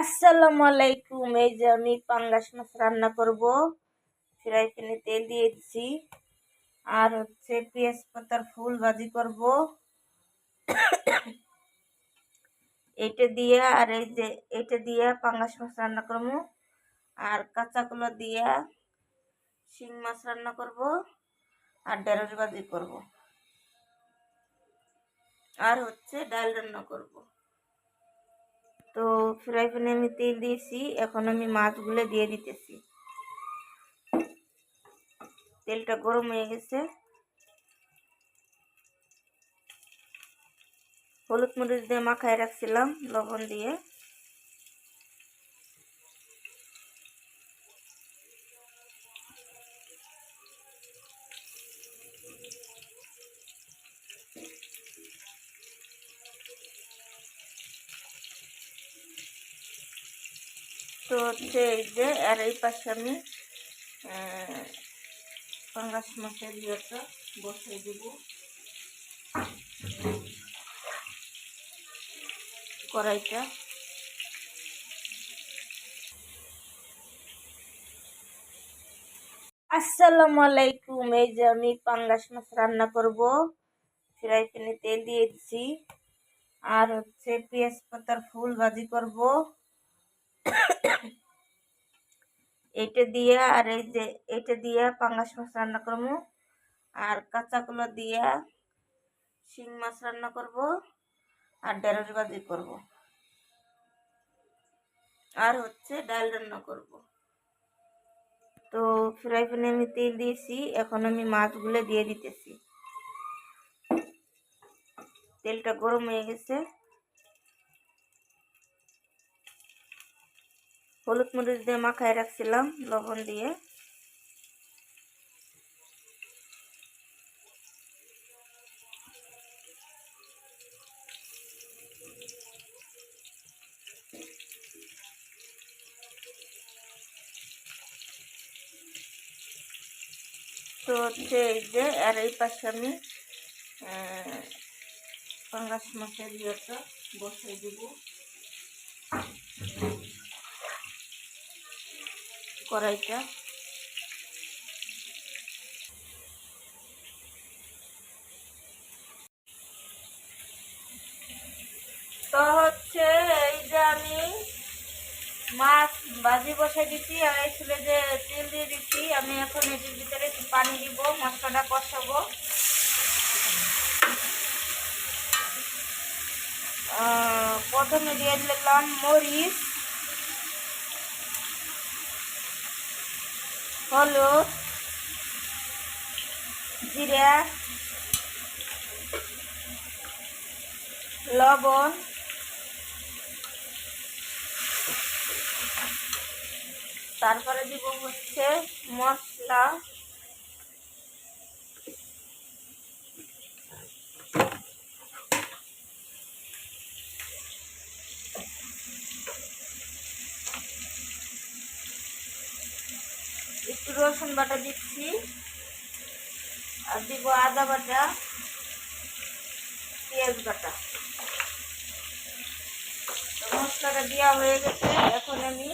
আসসালামু আলাইকুম। এই যে আমি পাঙ্গাস মাছ রান্না করব। ফ্রাই প্যানে তেল দিয়ে দিচ্ছি আর হচ্ছে পেঁয়াজ পাতার ফুল ভাজি করব। এটা দিয়ে আর এই যে এটা দিয়ে পাঙ্গাস মাছ রান্না করব। আর কাঁচাগুলো দিয়ে শিং মাছ রান্না করব। আর ঢেঁড়স ভাজি করব। আর হচ্ছে ডাল রান্না করব। তো ফ্রাই প্যানে আমি তেল দিয়েছি, এখন আমি মাছগুলো দিয়ে দিতেছি। তেলটা গরম হয়ে গেছে। হলুদ মরিচ দিয়ে মাখায় রাখছিলাম, লবণ দিয়ে। তো হচ্ছে এই যে, আর এই পাশে আমি পাঙ্গাস মাছের ইয়েটা বসাই দেব। কড়াইটা। আসসালামু আলাইকুম, এই যে আমি পাঙ্গাস মাছ রান্না করব। ফ্রাই প্যানে তেল দিয়ে দিচ্ছি। আর হচ্ছে পেঁয়াজ পাতার ফুল ভাজি করব। এটা দিয়ে আর এই যে এটা দিয়ে পাঙ্গাস মাছ রান্না করব। আর কাঁচাগুলো দিয়ে শিং মাছ রান্না করব আর ঢেঁড়স ভাজি করব। আর হচ্ছে ডাল রান্না করব। তো ফ্রাই প্যানে আমি তেল দিয়েছি, এখন আমি মাছগুলো দিয়ে দিতেছি। তেলটা গরম হয়ে গেছে। হলুদ মরিচ দিয়ে মাখায় রাখছিলাম, লবণ দিয়ে। তো হচ্ছে এই যে, আর এই পাশে আমি পাঙ্গাস মাছের ইয়েটা বসাই দেবো। কড়াইটা। তো হচ্ছে এই যে আমি মাছ ভাজি বসাই দিচ্ছি আর এই যে তেল দিয়ে দিচ্ছি আমি এখন এটির ভিতরে একটু পানি দিব, মশলাটা কষাবো। প্রথমে দিয়ে দিলাম মরিচ হলুদ জিরা লবণ তারপরে দিব হচ্ছে মশলা একটু রসুন বাটা দিচ্ছি। আর দিব আদা বাটা, পেঁয়াজ বাটা। মশলাটা দেওয়া হয়ে গেছে। এখন আমি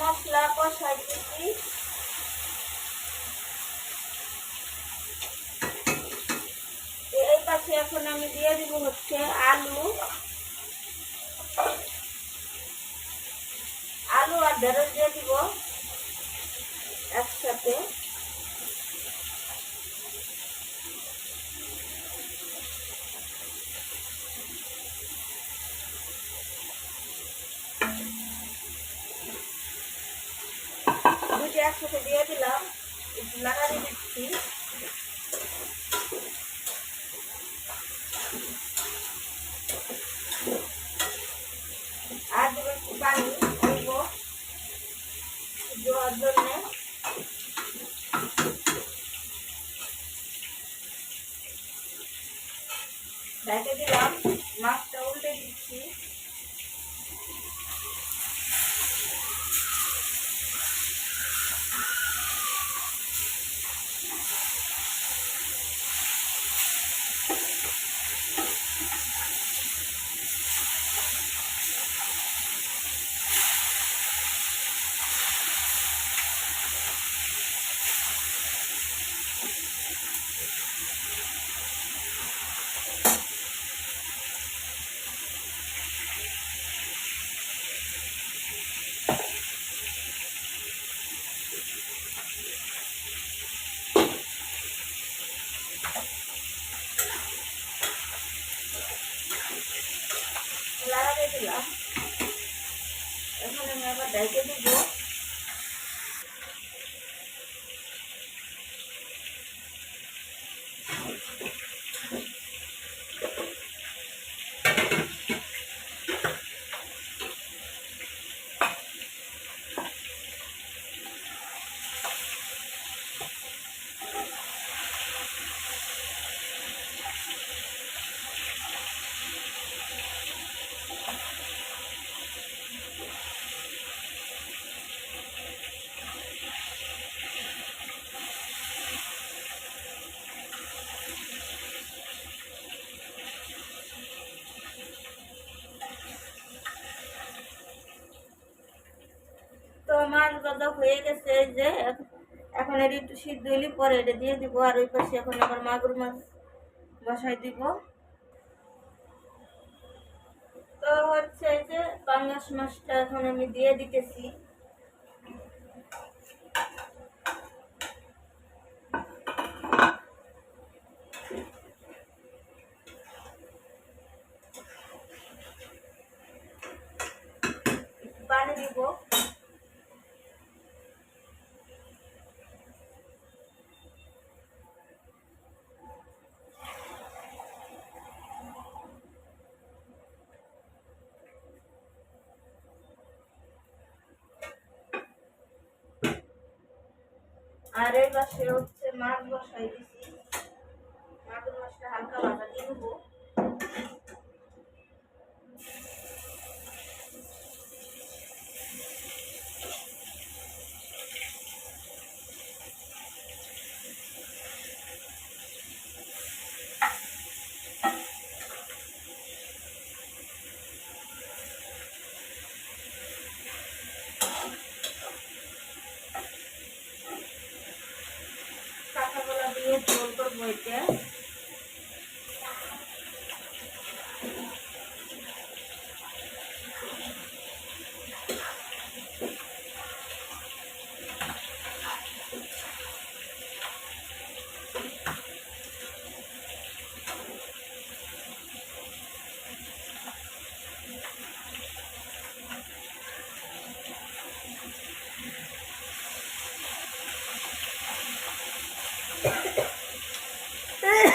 মশলা কষাই দিচ্ছি এই পাশে এখন আমি দিয়ে দিব হচ্ছে আলু। আলু আর ঢেঁড়স দিয়ে দিব একসাথে। একসাথে দিয়ে দিলাম। লাগাতে দিচ্ছি আর দেবো একটু পানি দিব দেওয়ার জন্যে ঢেকে দিলাম মাছটা উল্টে দিচ্ছি লাগাতে দিলাম এখন আমি আবার ঢেকে দিব তো ভাজা হয়ে গেছে এই যে, এখন এর একটু সিদ্ধ হইলে পরে এটা দিয়ে দিব, আর ওই পাশে এখন আবার মাগুর মাছ বসাই দিব। তো হচ্ছে এই যে পাঙ্গাস মাছটা এখন আমি দিয়ে দিতেছি। পানি দিব। আর এই পাশে হচ্ছে মাছ বসাই দিছি। মাঘ মাছটা হালকা ভাজা দিয়ে দেবো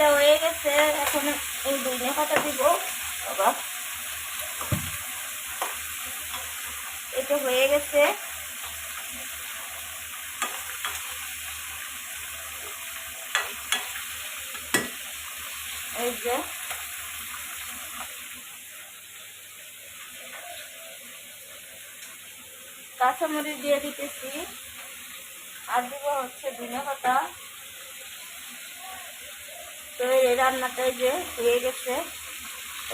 তরকারিটা হয়ে গেছে, এখন এই দুধে পাতা দিব। বাবা। এটা হয়ে গেছে। এই যে। কাঁচামরিচ দিয়ে দিতেছি। আর দিব হচ্ছে ধনে পাতা তো এই রান্নাটাই যে হয়ে গেছে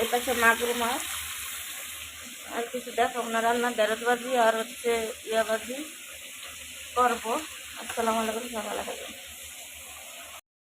এই পাশে মাগুর মাছ আর কিছু দেখো না রান্না দেড়ত বাজি আর হচ্ছে ইয়া বাজি করব আসসালামু আলাইকুম সকালে থাকবেন